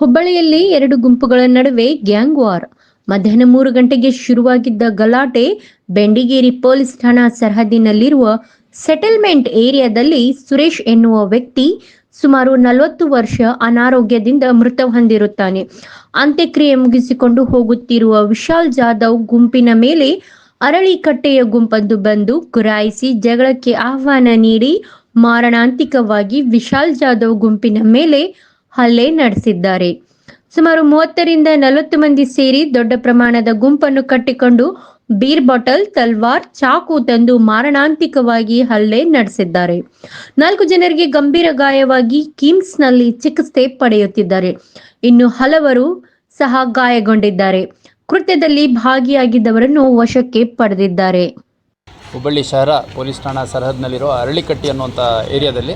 ಹುಬ್ಬಳ್ಳಿಯಲ್ಲಿ ಎರಡು ಗುಂಪುಗಳ ನಡುವೆ ಗ್ಯಾಂಗ್ ವಾರ್. ಮಧ್ಯಾಹ್ನ ಮೂರು ಗಂಟೆಗೆ ಶುರುವಾಗಿದ್ದ ಗಲಾಟೆ ಬೆಂಡಿಗೇರಿ ಪೊಲೀಸ್ ಠಾಣಾ ಸರಹದ್ದಿನಲ್ಲಿರುವ ಸೆಟಲ್ಮೆಂಟ್ ಏರಿಯಾದಲ್ಲಿ ಸುರೇಶ್ ಎನ್ನುವ ವ್ಯಕ್ತಿ ಸುಮಾರು ನಲವತ್ತು ವರ್ಷ ಅನಾರೋಗ್ಯದಿಂದ ಮೃತ ಹೊಂದಿರುತ್ತಾನೆ. ಅಂತ್ಯಕ್ರಿಯೆ ಮುಗಿಸಿಕೊಂಡು ಹೋಗುತ್ತಿರುವ ವಿಶಾಲ್ ಜಾಧವ್ ಗುಂಪಿನ ಮೇಲೆ ಅರಳಿಕಟ್ಟೆಯ ಗುಂಪಂದು ಬಂದು ಗುರಾಯಿಸಿ ಜಗಳಕ್ಕೆ ಆಹ್ವಾನ ನೀಡಿ ಮಾರಣಾಂತಿಕವಾಗಿ ವಿಶಾಲ್ ಜಾಧವ್ ಗುಂಪಿನ ಮೇಲೆ ಹಲ್ಲೆ ನಡೆಸಿದ್ದಾರೆ. ಸುಮಾರು ಮೂವತ್ತರಿಂದ ನಲವತ್ತು ಮಂದಿ ಸೇರಿ ದೊಡ್ಡ ಪ್ರಮಾಣದ ಗುಂಪನ್ನು ಕಟ್ಟಿಕೊಂಡು ಬೀರ್ ಬಾಟಲ್, ತಲ್ವಾರ್, ಚಾಕು ತಂದು ಮಾರಣಾಂತಿಕವಾಗಿ ಹಲ್ಲೆ ನಡೆಸಿದ್ದಾರೆ. ನಾಲ್ಕು ಜನರಿಗೆ ಗಂಭೀರ ಗಾಯವಾಗಿ ಕಿಮ್ಸ್ನಲ್ಲಿ ಚಿಕಿತ್ಸೆ ಪಡೆಯುತ್ತಿದ್ದಾರೆ. ಇನ್ನು ಹಲವರು ಸಹ ಗಾಯಗೊಂಡಿದ್ದಾರೆ. ಕೃತ್ಯದಲ್ಲಿ ಭಾಗಿಯಾಗಿದ್ದವರನ್ನು ವಶಕ್ಕೆ ಪಡೆದಿದ್ದಾರೆ. ಹುಬ್ಬಳ್ಳಿ ಶಹರ ಪೊಲೀಸ್ ಠಾಣಾ ಸರಹದ್ನಲ್ಲಿರೋ ಅರಳಿಕಟ್ಟಿ ಅನ್ನುವಂಥ ಏರಿಯಾದಲ್ಲಿ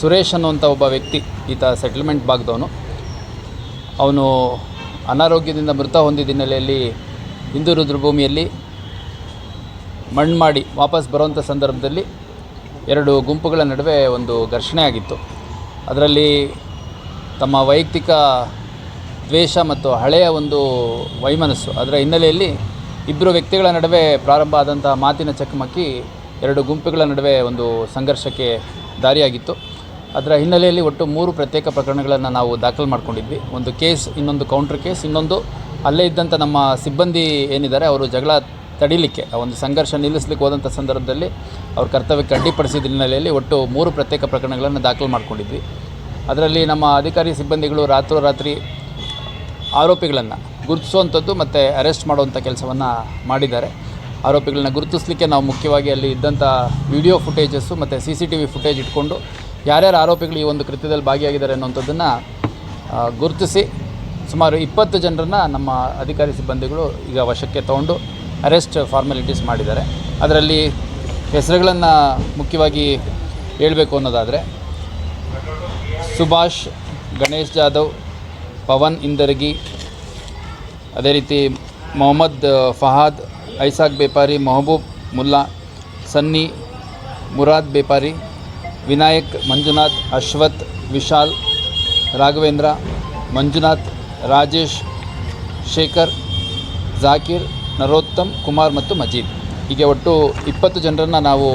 ಸುರೇಶ್ ಅನ್ನುವಂಥ ಒಬ್ಬ ವ್ಯಕ್ತಿ, ಈತ ಸೆಟಲ್ಮೆಂಟ್ ಭಾಗದವನು. ಅವನು ಅನಾರೋಗ್ಯದಿಂದ ಮೃತ ಹೊಂದಿದ ಹಿನ್ನೆಲೆಯಲ್ಲಿ ಹಿಂದೂ ರುದ್ರಭೂಮಿಯಲ್ಲಿ ಮಣ್ಣು ಮಾಡಿ ವಾಪಸ್ ಬರುವಂಥ ಸಂದರ್ಭದಲ್ಲಿ ಎರಡು ಗುಂಪುಗಳ ನಡುವೆ ಒಂದು ಘರ್ಷಣೆ ಆಗಿತ್ತು. ಅದರಲ್ಲಿ ತಮ್ಮ ವೈಯಕ್ತಿಕ ದ್ವೇಷ ಮತ್ತು ಹಳೆಯ ಒಂದು ವೈಮನಸ್ಸು, ಅದರ ಹಿನ್ನೆಲೆಯಲ್ಲಿ ಇಬ್ಬರು ವ್ಯಕ್ತಿಗಳ ನಡುವೆ ಪ್ರಾರಂಭ ಆದಂಥ ಮಾತಿನ ಚಕಮಕಿ ಎರಡು ಗುಂಪುಗಳ ನಡುವೆ ಒಂದು ಸಂಘರ್ಷಕ್ಕೆ ದಾರಿಯಾಗಿತ್ತು. ಅದರ ಹಿನ್ನೆಲೆಯಲ್ಲಿ ಒಟ್ಟು ಮೂರು ಪ್ರತ್ಯೇಕ ಪ್ರಕರಣಗಳನ್ನು ನಾವು ದಾಖಲು ಮಾಡ್ಕೊಂಡಿದ್ವಿ. ಒಂದು ಕೇಸ್, ಇನ್ನೊಂದು ಕೌಂಟ್ರ್ ಕೇಸ್ ಇನ್ನೊಂದು ಅಲ್ಲೇ ಇದ್ದಂಥ ನಮ್ಮ ಸಿಬ್ಬಂದಿ ಏನಿದ್ದಾರೆ, ಅವರು ಜಗಳ ತಡಿಲಿಕ್ಕೆ, ಆ ಒಂದು ಸಂಘರ್ಷ ನಿಲ್ಲಿಸಲಿಕ್ಕೆ ಹೋದಂಥ ಸಂದರ್ಭದಲ್ಲಿ ಅವ್ರ ಕರ್ತವ್ಯಕ್ಕೆ ಅಡ್ಡಿಪಡಿಸಿದ ಹಿನ್ನೆಲೆಯಲ್ಲಿ ಒಟ್ಟು ಮೂರು ಪ್ರತ್ಯೇಕ ಪ್ರಕರಣಗಳನ್ನು ದಾಖಲು ಮಾಡ್ಕೊಂಡಿದ್ವಿ. ಅದರಲ್ಲಿ ನಮ್ಮ ಅಧಿಕಾರಿ ಸಿಬ್ಬಂದಿಗಳು ರಾತ್ರೋರಾತ್ರಿ ಆರೋಪಿಗಳನ್ನು ಗುರುತಿಸುವಂಥದ್ದು ಮತ್ತು ಅರೆಸ್ಟ್ ಮಾಡುವಂಥ ಕೆಲಸವನ್ನು ಮಾಡಿದ್ದಾರೆ. ಆರೋಪಿಗಳನ್ನ ಗುರುತಿಸಲಿಕ್ಕೆ ನಾವು ಮುಖ್ಯವಾಗಿ ಅಲ್ಲಿ ಇದ್ದಂಥ ವಿಡಿಯೋ ಫುಟೇಜಸ್ಸು ಮತ್ತು C C T V footage ಇಟ್ಕೊಂಡು ಯಾರ್ಯಾರು ಆರೋಪಿಗಳು ಈ ಒಂದು ಕೃತ್ಯದಲ್ಲಿ ಭಾಗಿಯಾಗಿದ್ದಾರೆ ಅನ್ನುವಂಥದ್ದನ್ನು ಗುರುತಿಸಿ ಸುಮಾರು ಇಪ್ಪತ್ತು ಜನರನ್ನು ನಮ್ಮ ಅಧಿಕಾರಿ ಸಿಬ್ಬಂದಿಗಳು ಈಗ ವಶಕ್ಕೆ ತಗೊಂಡು ಅರೆಸ್ಟ್ ಫಾರ್ಮಾಲಿಟೀಸ್ ಮಾಡಿದ್ದಾರೆ. ಅದರಲ್ಲಿ ಹೆಸರುಗಳನ್ನು ಮುಖ್ಯವಾಗಿ ಹೇಳಬೇಕು ಅನ್ನೋದಾದರೆ, ಸುಭಾಷ್, ಗಣೇಶ್ ಜಾಧವ್, ಪವನ್ ಇಂದರ್ಗಿ, ಅದೇ ರೀತಿ ಮೊಹಮ್ಮದ್ ಫಹಾದ್, ಐಸಾಕ್ ಬೇಪಾರಿ, ಮೊಹಬೂಬ್ ಮುಲ್ಲಾ, ಸನ್ನಿ, ಮುರಾದ್ ಬೇಪಾರಿ ವಿನಾಯಕ್ ಮಂಜುನಾಥ್ ಅಶ್ವಥ್ ವಿಶಾಲ್ ರಾಘವೇಂದ್ರ ಮಂಜುನಾಥ್ ರಾಜೇಶ್ ಶೇಖರ್ ಜಾಕೀರ್ ನರೋತ್ತಮ್ ಕುಮಾರ್ ಮತ್ತು ಮಜೀದ್. ಹೀಗೆ ಒಟ್ಟು ಇಪ್ಪತ್ತು ಜನರನ್ನ ನಾವು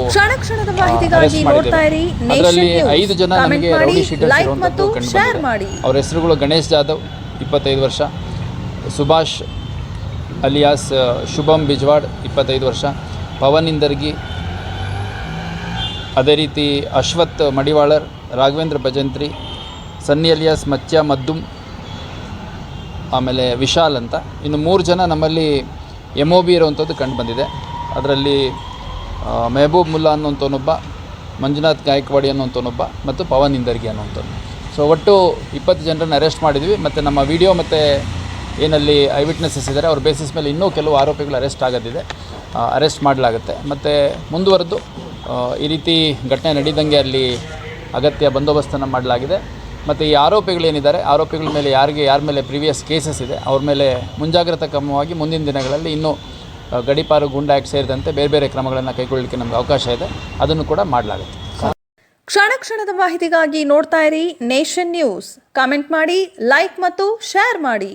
ಅದರಲ್ಲಿ. ಐದು ಜನ ನಮಗೆ ರೌಡಿ ಶೀಟರ್ಸ್ ಇರುವಂಥದ್ದು ಕಂಡು ಅವ್ರ ಹೆಸರುಗಳು ಗಣೇಶ್ ಜಾಧವ್ ಇಪ್ಪತ್ತೈದು ವರ್ಷ. ಸುಭಾಷ್ ಅಲಿಯಾಸ್ ಶುಭಂ ಬಿಜ್ವಾಡ್ ಇಪ್ಪತ್ತೈದು ವರ್ಷ. ಪವನ್ ಇಂದರ್ಗಿ ಅದೇ ರೀತಿ ಅಶ್ವಥ್ ಮಡಿವಾಳರ್, ರಾಘವೇಂದ್ರ ಭಜಂತ್ರಿ, ಸನ್ನಿ ಅಲಿಯಾಸ್, ಮಚ್ಚ ಮದ್ದುಮ್, ಆಮೇಲೆ ವಿಶಾಲ್ ಅಂತ. ಇನ್ನು ಮೂರು ಜನ ನಮ್ಮಲ್ಲಿ ಎಂ ಒ ಬಿ ಇರುವಂಥದ್ದು ಕಂಡು ಬಂದಿದೆ. ಅದರಲ್ಲಿ ಮೆಹಬೂಬ್ ಮುಲ್ಲಾ ಅನ್ನೋಂಥವನೊಬ್ಬ ಮಂಜುನಾಥ್ ಗಾಯಕ್ವಾಡಿ ಅನ್ನೋಂಥವನೊಬ್ಬ ಮತ್ತು ಪವನ್ ಇಂದರ್ಗಿ ಅನ್ನೋಂಥದ್ದು ಸೊ ಒಟ್ಟು ಇಪ್ಪತ್ತು ಜನರನ್ನು ಅರೆಸ್ಟ್ ಮಾಡಿದ್ವಿ. ಮತ್ತು ನಮ್ಮ ವಿಡಿಯೋ ಮತ್ತು ಏನಲ್ಲಿ ಐ ವಿಟ್ನೆಸಸ್ ಇದ್ದಾರೆ. ಅವ್ರ ಬೇಸಿಸ್ ಮೇಲೆ ಇನ್ನೂ ಕೆಲವು ಆರೋಪಿಗಳು ಅರೆಸ್ಟ್ ಆಗೋದಿದೆ. ಅರೆಸ್ಟ್ ಮಾಡಲಾಗುತ್ತೆ. ಮತ್ತು ಮುಂದುವರೆದು ಈ ರೀತಿ ಘಟನೆ ನಡೀದಂಗೆ ಅಲ್ಲಿ ಅಗತ್ಯ ಬಂದೋಬಸ್ತನ್ನು ಮಾಡಲಾಗಿದೆ. ಮತ್ತು ಈ ಆರೋಪಿಗಳೇನಿದ್ದಾರೆ ಆರೋಪಿಗಳ ಮೇಲೆ ಯಾರಿಗೆ, ಯಾರ ಮೇಲೆ ಪ್ರಿವಿಯಸ್ ಕೇಸಸ್ ಇದೆ, ಅವ್ರ ಮೇಲೆ ಮುಂಜಾಗ್ರತಾ ಕ್ರಮವಾಗಿ ಮುಂದಿನ ದಿನಗಳಲ್ಲಿ ಇನ್ನೂ ಗಡಿಪಾರು ಗುಂಡಾ ಸೇರಿದಂತೆ ಬೇರೆ ಬೇರೆ ಕ್ರಮಗಳನ್ನು ಕೈಗೊಳ್ಳಲಿಕ್ಕೆ ನಮಗೆ ಅವಕಾಶ ಇದೆ. ಅದನ್ನು ಕೂಡ ಮಾಡಲಾಗುತ್ತೆ. ಕ್ಷಣ ಕ್ಷಣದ ಮಾಹಿತಿಗಾಗಿ ನೋಡ್ತಾ ಇರಿ ನೇಷನ್ ನ್ಯೂಸ್. ಕಾಮೆಂಟ್ ಮಾಡಿ, ಲೈಕ್ ಮತ್ತು ಶೇರ್ ಮಾಡಿ.